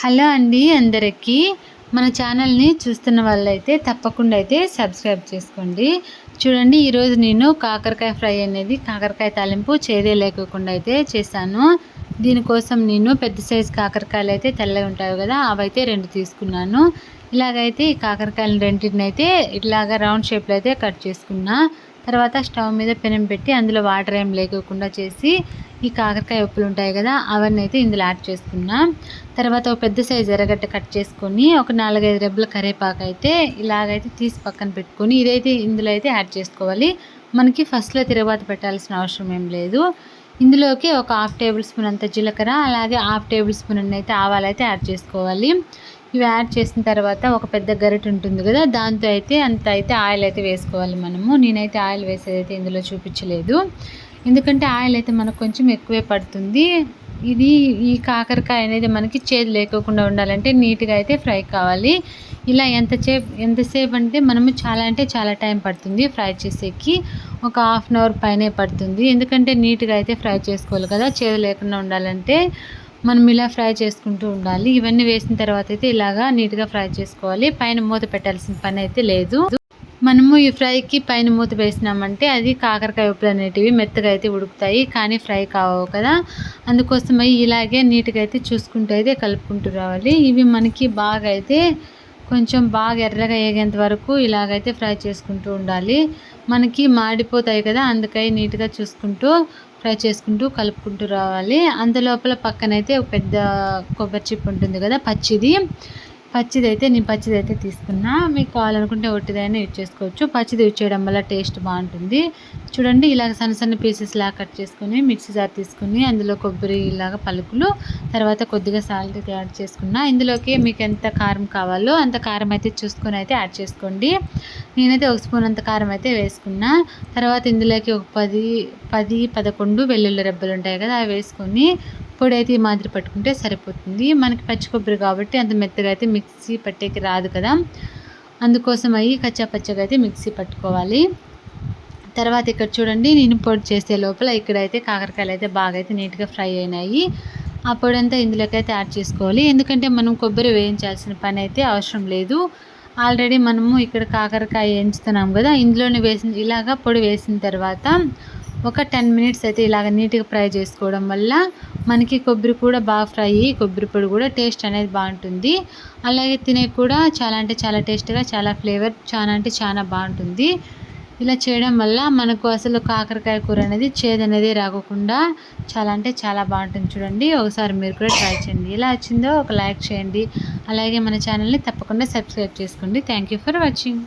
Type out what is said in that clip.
Hello అండి అందరికీ. మన ఛానల్ని చూస్తున్న వాళ్ళైతే తప్పకుండా అయితే సబ్స్క్రైబ్ చేసుకోండి. చూడండి ఈరోజు నేను కాకరకాయ ఫ్రై అనేది కాకరకాయ తాలింపు చేదే లేకోకుండా అయితే చేశాను. దీనికోసం నేను పెద్ద సైజు కాకరకాయలు అయితే తెల్లగా ఉంటాయి కదా అవైతే రెండు తీసుకున్నాను. ఇలాగైతే ఈ కాకరకాయలు రెండింటిని అయితే ఇట్లాగా రౌండ్ షేప్లో అయితే కట్ చేసుకున్నా. తర్వాత స్టవ్ మీద పెనం పెట్టి అందులో వాటర్ ఏం లేకోకుండా చేసి ఈ కాకరకాయ ఉప్పులు ఉంటాయి కదా అవన్నీ అయితే ఇందులో యాడ్ చేసుకున్నా. తర్వాత ఒక పెద్ద సైజు ఎర్రగడ్డ కట్ చేసుకొని ఒక నాలుగైదు రెబ్బల కరేపాకు అయితే ఇలాగైతే తీసి పక్కన పెట్టుకొని ఇదైతే ఇందులో అయితే యాడ్ చేసుకోవాలి. మనకి ఫస్ట్లో తిరగబాత పెట్టాల్సిన అవసరం ఏం లేదు. ఇందులోకి ఒక హాఫ్ టేబుల్ స్పూన్ అంత జీలకర్ర అలాగే హాఫ్ టేబుల్ స్పూన్ అయితే ఆవాలైతే యాడ్ చేసుకోవాలి. ఇవి యాడ్ చేసిన తర్వాత ఒక పెద్ద గరిట ఉంటుంది కదా దాంతో అయితే అంత అయితే ఆయిల్ అయితే వేసుకోవాలి మనము. నేనైతే ఆయిల్ వేసేది అయితే ఇందులో చూపించలేదు. ఎందుకంటే ఆయిల్ అయితే మనకు కొంచెం ఎక్కువే పడుతుంది. ఇది ఈ కాకరకాయ అనేది మనకి చేదు లేకోకుండా ఉండాలంటే నీట్గా అయితే ఫ్రై కావాలి. ఇలా ఎంతసేపు ఎంతసేపు అంటే మనము చాలా అంటే చాలా టైం పడుతుంది ఫ్రై చేసేకి. ఒక హాఫ్ అన్ అవర్ పైనే పడుతుంది. ఎందుకంటే నీట్గా అయితే ఫ్రై చేసుకోవాలి కదా చేదు లేకుండా ఉండాలంటే. మనం ఇలా ఫ్రై చేసుకుంటూ ఉండాలి. ఇవన్నీ వేసిన తర్వాత అయితే ఇలాగా నీట్గా ఫ్రై చేసుకోవాలి. పైన మూత పెట్టాల్సిన పని అయితే లేదు. మనము ఈ ఫ్రైకి పైన మూత వేసినామంటే అది కాకరకాయ ఉప్పులు అనేటివి మెత్తగా అయితే ఉడుకుతాయి. కానీ ఫ్రై కావు కదా. అందుకోసం ఇలాగే నీట్గా అయితే చూసుకుంటూ అయితే కలుపుకుంటూ రావాలి. ఇవి మనకి బాగా అయితే కొంచెం బాగా ఎర్రగా వేగేంత వరకు ఇలాగైతే ఫ్రై చేసుకుంటూ ఉండాలి. మనకి మాడిపోతాయి కదా. అందుకై నీట్గా చూసుకుంటూ ఫ్రై చేసుకుంటూ కలుపుకుంటూ రావాలి. అందులోపల పక్కనైతే ఒక పెద్ద కొబ్బరి చిప్ ఉంటుంది కదా పచ్చిది. పచ్చిదైతే నేను పచ్చిదైతే తీసుకున్నా. మీకు కావాలనుకుంటే ఒట్టిదైనా యూజ్ చేసుకోవచ్చు. పచ్చిది యూజ్ చేయడం వల్ల టేస్ట్ బాగుంటుంది. చూడండి ఇలాగ సన్న సన్న పీసెస్ లాగా కట్ చేసుకొని మిక్సీ జార్ తీసుకుని అందులో కొబ్బరి ఇలాగ పలుకులు తర్వాత కొద్దిగా సాల్ట్ అయితే యాడ్ చేసుకున్నా. ఇందులోకి మీకు ఎంత కారం కావాలో అంత కారం అయితే చూసుకొని అయితే యాడ్ చేసుకోండి. నేనైతే ఒక స్పూన్ అంత కారం అయితే వేసుకున్నా. తర్వాత ఇందులోకి ఒక పది పది పదకొండు వెల్లుల్లి రెబ్బలు ఉంటాయి కదా అవి వేసుకొని పొడి అయితే ఈ మాదిరి పట్టుకుంటే సరిపోతుంది. మనకి పచ్చి కొబ్బరి కాబట్టి అంత మెత్తగా అయితే మిక్సీ పట్టేకి రాదు కదా. అందుకోసం అవి కచ్చా పచ్చగా అయితే మిక్సీ పట్టుకోవాలి. తర్వాత ఇక్కడ చూడండి నేను పొడి చేసే లోపల ఇక్కడైతే కాకరకాయలు అయితే బాగా అయితే నీట్గా ఫ్రై అయినాయి. ఆ పొడి అంతా ఇందులోకి అయితే యాడ్ చేసుకోవాలి. ఎందుకంటే మనం కొబ్బరి వేయించాల్సిన పని అయితే అవసరం లేదు. ఆల్రెడీ మనము ఇక్కడ కాకరకాయ వేయించుతున్నాం కదా ఇందులోనే వేసిన ఇలాగా పొడి వేసిన తర్వాత ఒక టెన్ మినిట్స్ అయితే ఇలాగ నీట్గా ఫ్రై చేసుకోవడం వల్ల మనకి కొబ్బరి కూడా బాగా ఫ్రై కొబ్బరి పొడి కూడా టేస్ట్ అనేది బాగుంటుంది. అలాగే తినే కూడా చాలా అంటే చాలా టేస్ట్గా చాలా ఫ్లేవర్ చాలా అంటే చాలా బాగుంటుంది. ఇలా చేయడం వల్ల మనకు అసలు కాకరకాయ కూర అనేది చేదు అనేది రాకుండా చాలా అంటే చాలా బాగుంటుంది చూడండి. ఒకసారి మీరు కూడా ట్రై చేయండి. ఎలా వచ్చిందో ఒక లైక్ చేయండి. అలాగే మన ఛానల్ని తప్పకుండా సబ్స్క్రైబ్ చేసుకోండి. Thank you for watching